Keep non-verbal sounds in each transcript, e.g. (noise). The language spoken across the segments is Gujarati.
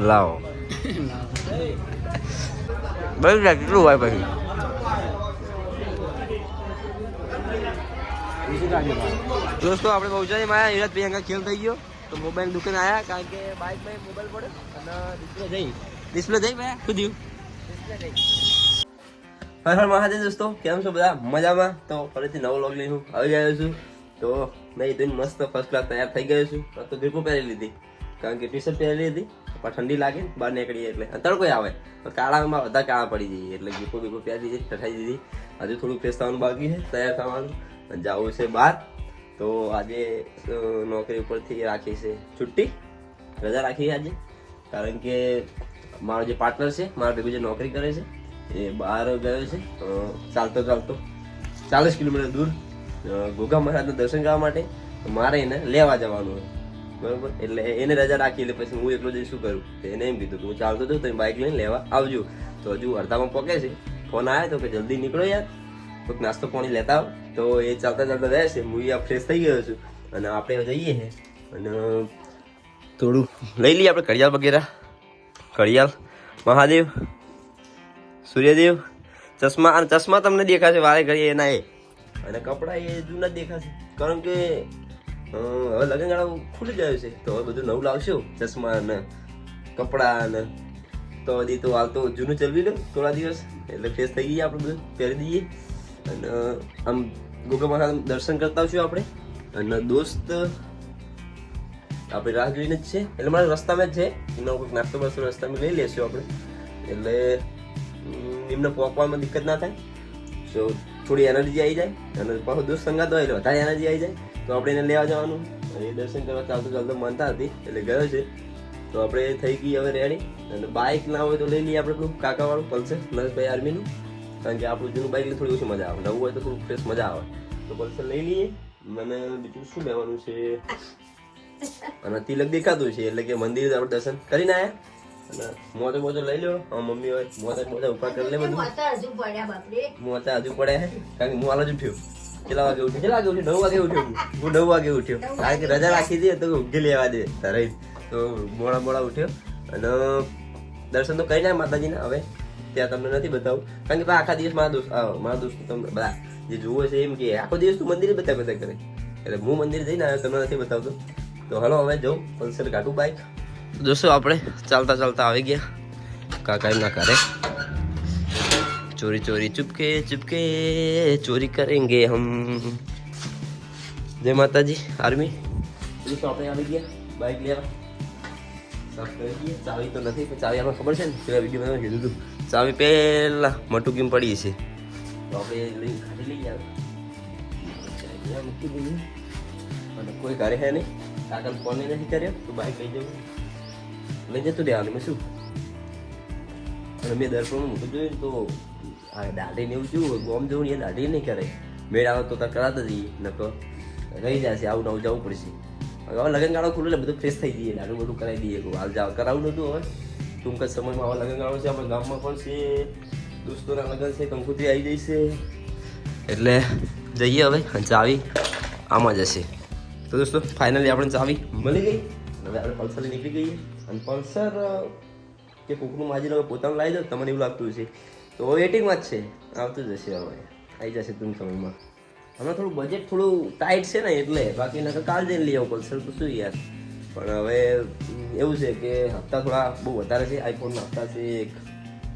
લાવો બસ કેટલું હોય પછી દોસ્તો આપણે પહોંચાડી માં યુવરાજ અહીંયા ખેલ થઈ ગયો તો મોબાઈલ દુકાન આવ્યા કારણ કે બાઇક ભાઈ મોબાઈલ પડે અને ડિસ્પ્લે જઈ ડિસ્પ્લે જઈ ભાઈ શું થયું હર હર મહાદેવ દોસ્તો કેમ છો બધા મજામાં તો ફરીથી નવો લોગ લઈને આવી ગયો છું તો મેં તો મસ્ત ફર્સ્ટ ક્લાસ તૈયાર થઈ ગયો છું તો ગ્રીપો પહેરી લીધી કારણ કે ટી શર્ટ પહેરી લીધી પણ ઠંડી લાગે, બહાર નીકળીએ એટલે. તડકો આવે. કાળામાં બધા કાળા પડી જઈએ. એટલે ગીફો બીફો પહેરી દીધી ઠઠાઈ દીધી હજુ થોડું ફ્રેશ થવાનું બાકી છે, તૈયાર થવાનું. જવું છે બહાર. તો આજે નોકરી ઉપરથી રાખી છે છુટ્ટી. રજા રાખી આજે. કારણ કે મારો જે પાર્ટનર છે, મારા ભેગું જે નોકરી કરે છે, એ બહાર ગયો છે. ચાલતો ચાલતો ચાલીસ કિલોમીટર દૂર ઘોઘા મહારાજના દર્શન કરવા માટે. મારે એને લેવા જવાનું હોય. બરોબર? એટલે એને રજા રાખી એટલે પછી હું એકલો જઈ શું કરું? એને એમ કીધું કે હું ચાલતો હતો તમે બાઇક લઈને લેવા આવજો. તો હજુ અડધામાં પોકે છે. ફોન આવ્યો તો કે જલ્દી નીકળો યાર. કોઈક નાસ્તો પાણી લેતા આવ. તો એ ચાલતા ચાલતા રહે છે હું આ ફ્રેશ થઈ ગયો છું. અને આપણે જઈએ છે અને થોડું લઈ લઈએ આપણે ઘડિયાળ વગેરે. ઘડિયાળ. મહાદેવ. સૂર્યદેવ. ચશ્મા. અને ચશ્મા તમને દેખાશે. વારે ઘડીએ એના એ. અને કપડાં એ જૂના દેખાશે. કારણ કે અ, લગ્ન લગ્નગાળો ખુલી ગયો છે. તો હવે બધું નવું લાવશું? ચશ્મા ને કપડા ને તો હજી તો હાલ તો જૂનું ચલવી લો થોડા દિવસ. એટલે ફ્રેશ થઈ ગઈ આપણે બધું પહેરી દઈએ. અને આમ ગોગા મહારાજ દર્શન કરતા આવશું આપણે. અને દોસ્ત આપણે રાહ જોઈને જ છે. એટલે મારા રસ્તામાં જ છે. એમનો કોઈક નાસ્તો બાસ્તો રસ્તામાં લઈ લેશું આપણે. એટલે એમને પહોંચવામાં દિક્કત ના થાય. સો થોડી એનર્જી આવી જાય. અને પાછો દોસ્ત સંગાત હોય એટલે વધારે એનર્જી આવી જાય. તો આપણે એને લેવા જવાનું. અને એ દર્શન કરવા ચાલતો ચાલતો માનતા હતી એટલે ગયો છે. તો આપણે થઈ ગઈ હવે રેડી અને બાઇક ના હોય તો લઈ લઈએ આપણે પેલું કાકાવાળું પલ્સર નરેશભાઈ આર્મીનું કારણ કે આપણું જૂનું બાઇક થોડી ઓછી મજા આવે. નવું હોય તો થોડું ફ્રેશ મજા આવે. તો પલ્સર લઈ લઈએ. મને બીજું શું લેવાનું છે? અને તિલક દેખાતું છે એટલે કે મંદિર આપણે દર્શન કરીને આવ્યા અને મોજો મોજો લઈ લો હા મમ્મી હોય. મોજા મોજા ઉપર કરી લે બધું. મોતા હજુ પડ્યા બાપરે. મોતા હજુ પડે છે કારણ કે હું હાલ જ ઉઠ્યો કેટલા વાગે ઉઠ્યો? કેટલા વાગે ઉઠ્યો? નવ વાગે ઉઠ્યો હું. નવ વાગે ઉઠ્યો. કારણ કે રજા રાખી દે તો ઊંઘી લેવા દે તારે. તો મોડા મોડા ઉઠ્યો. અને દર્શન તો કરી નાખ માતાજીના. હવે ત્યાં તમને નથી બતાવું. કારણ કે ભાઈ આખા દિવસ મારા દોસ્ત મારા દોસ્ત તમને બધા જે જુઓ છે એમ કે આખો દિવસ તું મંદિરે બધા બધા કરે. એટલે હું મંદિર જઈને આવ્યો, તમને નથી બતાવતો. તો હલો, હવે જવું પલ્સર કાઢું બાઈક દોસ્તો, આપણે ચાલતા ચાલતા આવી ગયા. કાકા એમના ઘરે. ચોરી ચોરી चुपके चुपके ચોરી કરેંગે હમ જય માતાજી આર્મી તો આપણે આવી ગયા બાઇક લેવા સાફ કરી દઈએ ચાવી તો નથી પણ ચાવી આપણે ખબર છે ને પેલા વીડિયો મેં કીધું હતું ચાવી પહેલાં મટુકીમ પડી છે તો આપણે લઈ ઘરે લઈ આવ્યા મૂકી દઈએ અને કોઈ ઘરે હે નહીં કાકા ફોન નથી કર્યો તો બાઈક લઈ જવું લઈ જતું રહેવાનું મેં શું અને મેં દર પ્રમાણે મૂકી જોયું તો આ દાઢી ને એવું જોયું ગોમ જવું ને એ દાઢી નહીં કરે મેળ આવે તો કરાતા જઈએ નકર રહી જશે, આવું નવું જવું પડશે. હવે લગનગાળો ખુલ્લું, એટલે બધું ફ્રેશ થઈ જઈએ દારૂ બધું કરાવી દઈએ હાલ જાવ કરાવું નતું હવે. ટૂંક જ સમયમાં આવા લગનગાળો છે, આપણા ગામમાં પણ છે. દોસ્તોના લગન છે, કંકુત્રી આવી જશે એટલે જઈએ હવે, ચાવી આમાં જશે તો દોસ્તો ફાઇનલી આપણે ચાવી મળી ગઈ. હવે આપણે પલ્સર નીકળી ગઈએ. અને પલ્સર કે કોકનું માજી લોકો પોતાનું લાવી દો, તમને એવું લાગતું છે તો વેટિંગમાં જ છે. આવતું જ હશે હવે. આવી જશે ટૂંક સમયમાં હમણાં થોડું બજેટ થોડું ટાઈટ છે ને એટલે. બાકી નકર કાલ જઈને લઈ આવું પલ્સર તો શું યાર. પણ હવે એવું છે કે હપ્તા થોડા બહુ વધારે છે. આઈફોનના હપ્તા છે એક.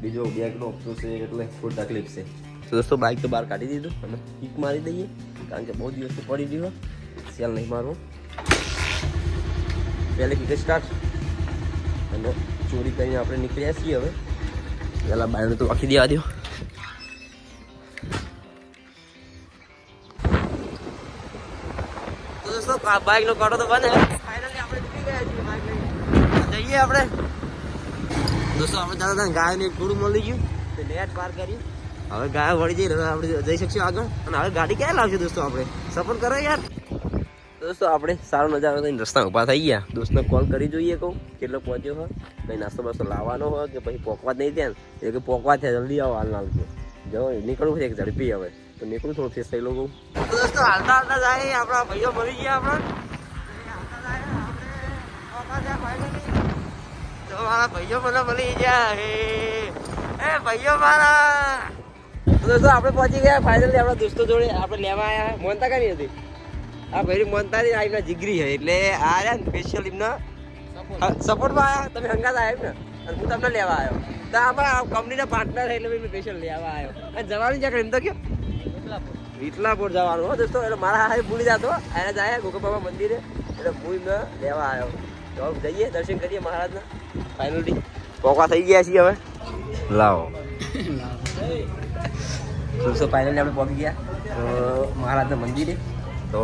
બીજો બેગનો હપ્તો છે એટલે થોડી તકલીફ છે. તો દોસ્તો બાઇક તો બહાર કાઢી દીધું. અને કિક મારી દઈએ. કારણ કે બહુ દિવસ પડી દીધો સેલ નહીં મારવું. પહેલે કિક સ્ટાર્ટ અને ચોરી કરીને આપણે નીકળ્યા છીએ હવે. પેલા બાયણું તો વાંખી દેવા દો તો દોસ્તો બાઇક નો કાઢો તો બને ફાઇનલી આપણે નીકળી ગયા છીએ બાઇક લઈને જઈએ આપણે દોસ્તો આપણે જતા હતા ગાય ને થોડું મળી ગયું તો લેટ પાર કરી હવે ગાય વળી જઈ આપણે જઈ શકશું આગળ અને હવે ગાડી ક્યાં લાવશે દોસ્તો આપણે સફર કરો યાર દોસ્તો, આપણે સારો નજારો થઈને રસ્તા ઊભા થઈ ગયા. દોસ્તને કોલ કરી જોઈએ કહું, કેટલો પહોંચ્યો હોય કંઈ નાસ્તો બાસ્તો લાવવાનો હોય કે પછી પોકવા જ નહીં ત્યાં? એ કે પોકવા થયા જલ્દી આવો હાલ નાલ જો નીકળવું છે ઝડપી હવે. તો નીકળું થોડું ફેસ થઈ લો કહું. દોસ્તો, હાલતા હાલતા જાય આપણા ભાઈઓ મળી ગયા આપણા મારા ભાઈઓ મને મળી એ ભાઈઓ મારા. દોસ્તો, આપણે પહોંચી ગયા. ફાઇનલી આપણા દોસ્તો જોડે આપણે લેવા આવ્યા મોનતા કઈ હતી? આ ભાઈ મોનતા ની આ એમના જીગરી છે એટલે આ રહ્યા ને સ્પેશિયલ એમના સપોર્ટમાં આવ્યા તમે હંગાત આવ્યા ને? અને હું તમને લેવા આવ્યો. તો આપણા કંપનીના પાર્ટનર એટલે મેં સ્પેશિયલ લેવા આવ્યો. અને જવાનું છે એમ તો કયો? વિટલાપુર જવાનું. હો દોસ્તો એટલે મારા હાથે ભૂલી જતો. એને જાય ગોગા બાબા મંદિરે. એટલે હું એમને લેવા આવ્યો. તો જઈએ દર્શન કરીએ મહારાજના. ફાઇનલી પોકા થઈ ગયા છીએ હવે. લાવો. દોસ્તો ફાઇનલી આપણે પહોંચી ગયા. તો મહારાજના મંદિરે. તો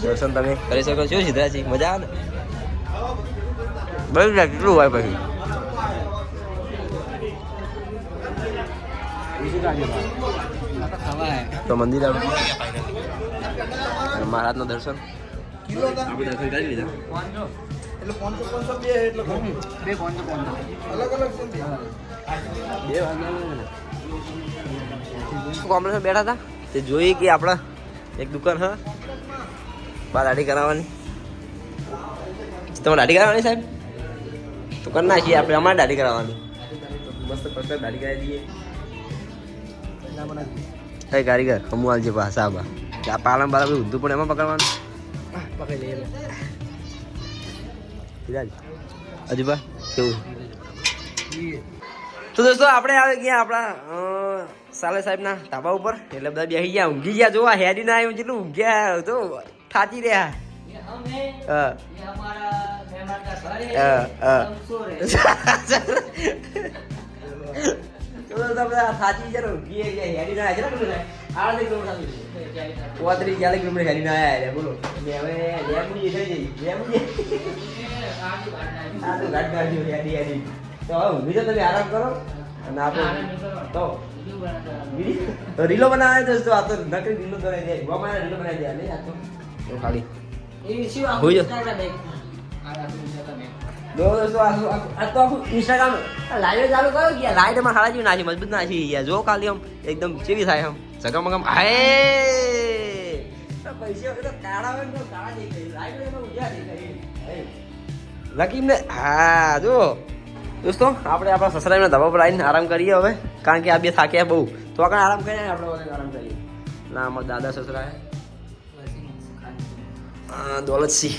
દર્શન તમે કરી શકો છો સિદ્ધરાજી મજા આવે ને? બસ કેટલું હોય પછી? તો મંદિર આવ્યું અને નું દર્શન આપણે બેઠા હતા? તે જોઈએ કે આપણા એક દુકાન હા. બાર દાઢી કરાવવાની તમારે દાઢી કરાવવાની સાહેબ તો કરી નાખીએ આપણે અમારે દાઢી કરાવવાની મસ્ત પરફેક્ટ દાઢી કરાવી દઈએ કઈ કારીગર હમું આલજે પા સાબા આ પાલન બાલા બધું ઊંધું પણ એમાં પકડવાનું પકડી લઈએ સિરાજ અજુબા કેવું તો દોસ્તો આપણે આવી ગયા આપણા અ, સાલે સાહેબના ધાબા ઉપર એટલે બધા બેસી ગયા ઊંઘી ગયા જોવા હેડી ના આવ્યું જેટલું ઊંઘ્યા તો થાચી રહ્યા. હા હા, હા. તો દોસ્તો બધા થાચી ગયા ને ઊંઘી ગયા હેડી ના આવ્યા ને કિલોમીટર આડત્રીસ કિલોમીટર પોત્રીસ ચાલીસ કિલોમીટર હેડી ના આવ્યા બોલો. હવે લેબુજી થઈ જઈ લેબુજી આ તો ગાડી ગાડી હેડી હેડી તો હવે ઊંઘી જાઓ તમે આરામ કરો. અને આપણે તો તો. રીલો બનાવે દોસ્તો આ તો નકરી રીલો બનાવી દે. ગોમાને રીલો બનાવી દે આ તો. તો ખાલી હોઈ જાઓ. જો દોસ્તો આ તો- આ તો આખું ઇન્સ્ટાગ્રામ લાઈવ ચાલુ કરો કે લાઈટમાં હાડા જેવી નાખી મજબૂત નાખી ગયા જો ખાલી આમ એકદમ ચેવી થાય આમ સગમ આય પૈસા વગર તો કાળા હોય ને તો કાળા દેખાય લાઈટ એમાં ઉજ્યા દેખાય લકીમ ને હા જો દોસ્તો આપણે આપણા સસરાના ધાબા પર આવીને આરામ કરીએ હવે કારણ કે આ બે થાક્યા બહુ તો આગળ આરામ કરીએ આપણે વગર આરામ કરીએ ના અમારા દાદા સસરા હે આ દોલતસિંહ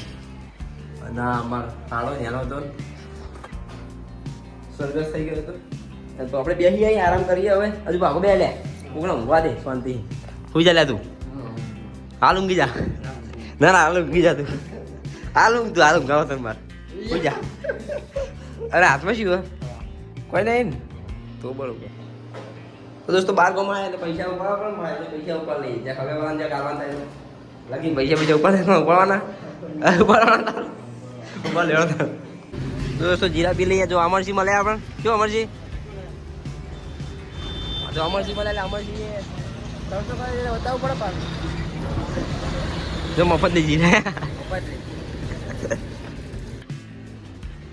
ના અમાર તાળો નેનો હતો સ્વર્ગસ્થ થઈ ગયો હતો તો આપણે બેસી અહીં આરામ કરીએ હવે હજુ ભાગો બે લે કોકને ઊંઘવા દે શાંતિ સુઈ જા લે તું હાલ ઊંઘી જા ના ના હાલ ઊંઘી જા તું હાલ ઊંઘ તું હાલ ઊંઘાવો તને માર સુઈ જા અરે હાથમાં શું? કોઈ નહીં ને તો બરોબર તો દોસ્તો બાર ગમા એટલે પૈસા ઉપાડવા પણ મળે પૈસા ઉપર લઈ જ્યાં ખબર વાળા જ્યાં કાલવાન થાય લગી પૈસા પૈસા ઉપર ઉપાડવાના ઉપાડવાના ઉપાડ લેવાના તો દોસ્તો જીરા પી લઈએ જો અમરસિંહ મળે આપણે જો અમરસિંહ જો અમરસિંહ મળે અમરસિંહ બતાવવું પડે પાછું જો મફતની જીરા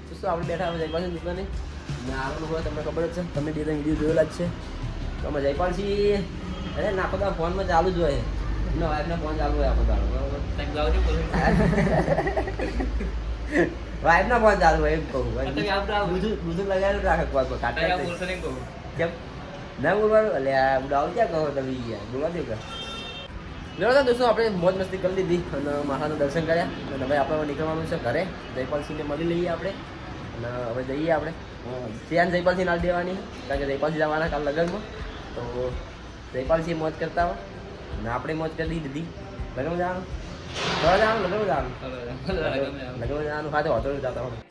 દોસ્તો આપણે બેઠા હવે જયપાલસિંહ દુકાને આગળ હોય તમને ખબર જ છે તમે બે ત્રણ વીડિયો જોયેલા જ છે તો અમે જયપાલસિંહ અરે નાખો ફોનમાં ચાલુ જ હોય એમના વાઈફના ફોન ચાલુ હોય આખો દાડો બરાબર? વાઈફના ફોન ચાલુ હોય એમ કહું બધું બધું લગાવેલું રાખે કોઈ કોઈ કાઢતા કેમ? ના બોલવાનું એટલે આ ઉડાવ ક્યાં કહો તમે યાર? બોલવા દે કે બરાબર દોસ્તો આપણે મોજ મસ્તી કરી લીધી અને મહારાજના દર્શન કર્યા. અને હવે આપણે નીકળવાનું છે ઘરે. જયપાલસિંહને મળી લઈએ આપણે. અને હવે જઈએ આપણે. ધ્યાન જયપાલસિંહ નાલ દેવાની. કારણ કે જયપાલસિંહ જવાના કાલ લગ્નમાં. તો જયપાલસિંહ મોજ કરતા હોય. અને આપણે મોજ કરી દીધી. લગ્ન જવાનું? જવાનું? લગ્ન જવાનું? લગ્ન જવાનું. ખાતે હોતો જતા હોય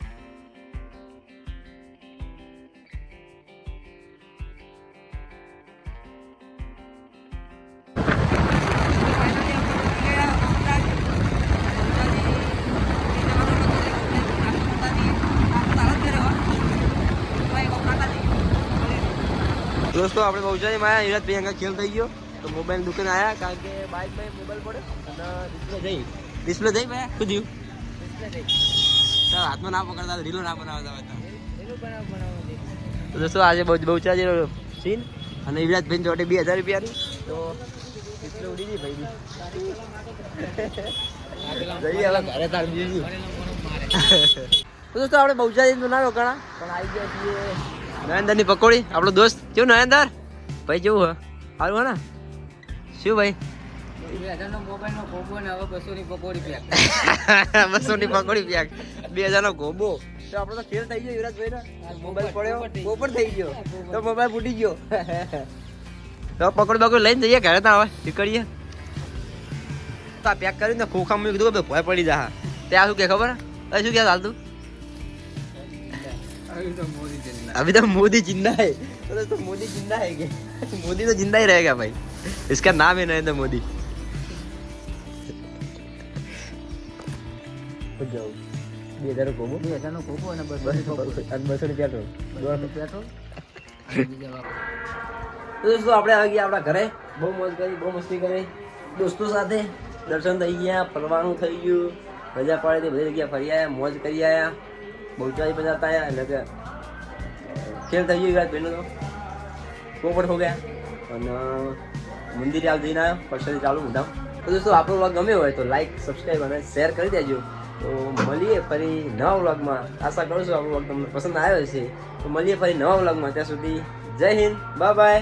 દોસ્તો આપણે પહોંચાડી માયા યુવરાજ પ્રિયંકા ખેલ થઈ ગયો. તો મોબાઈલ દુકાન આવ્યા કારણ કે બાઇક ભાઈ મોબાઈલ પડે અને ડિસ્પ્લે જઈ ડિસ્પ્લે જઈ ભાઈ? શું થયું? ચાલ હાથમાં ના પકડતા રીલો ના બનાવતા હતા તો. દોસ્તો આજે બહુ બહુચરાજી સીન અને વિરાજભાઈ ભાઈ જોડે બે હજાર રૂપિયાની તો ડિસ્પ્લે ઉડી ગઈ ભાઈ. જઈએ હવે ઘરે તાર બીજું તો દોસ્તો આપણે બહુચારી બનાવ્યો ઘણા પણ આવી ગયા છીએ. નરેન્દ્રની પકોડી. આપણો દોસ્ત કેવું નરેન્દ્ર? ભાઈ કેવું હે? સારું હે ને? શું ભાઈ? બસો ની પકોડી પ્યાક (laughs) બે હજાર નો તો આપડે તો ફેલ થઈ ગયો યુવરાજભાઈ મોબાઈલ પડ્યો. પોપર થઈ ગયો. તો મોબાઈલ ફૂટી ગયો. (laughs) તો પકોડી બકોડી લઈને જઈએ ઘરે તો હવે. નીકળીએ તો પેક કરીને ખોખા મૂકી ભોય પડી જા. ત્યાં શું કે ખબર? શું કે ચાલતું અભી તો મોદી જિંદા હે. તો મોદી જિંદા હે કે? મોદી તો જિંદા હી રહેગા ભાઈ? इसका नाम है नरेंद्र मोदी જાઓ બે હજાર કોબો બે હજાર નો કોબો અને બસો બસો ની પેટ્રોલ પેટ્રોલ દોસ્તો આપણે આવી ગયા આપણા ઘરે બહુ મોજ કરી બહુ મસ્તી કરી દોસ્તો સાથે દર્શન થઈ ગયા ફરવાનું થઈ ગયું મજા પાડી બધી જગ્યા ફરી આવ્યા મોજ કરી આવ્યા બહુચારી પણ જતા આવ્યા એટલે કે ખેલ થઈ ગયું વાત બેનો તો પોપટ હો ગયા અને મંદિરે હાલ જઈને આવ્યો. પરસાદી ચાલુ મોઢામ તો દોસ્તો, આપણો વ્લોગ ગમ્યો હોય તો લાઈક સબસ્ક્રાઈબ અને શેર કરી દેજો. તો મળીએ ફરી નવા વ્લોગમાં. આશા કરું છું આપણો વ્લોગ તમને પસંદ આવ્યો છે તો મળીએ ફરી નવા વ્લોગમાં. ત્યાં સુધી જય હિન્દ. Bye bye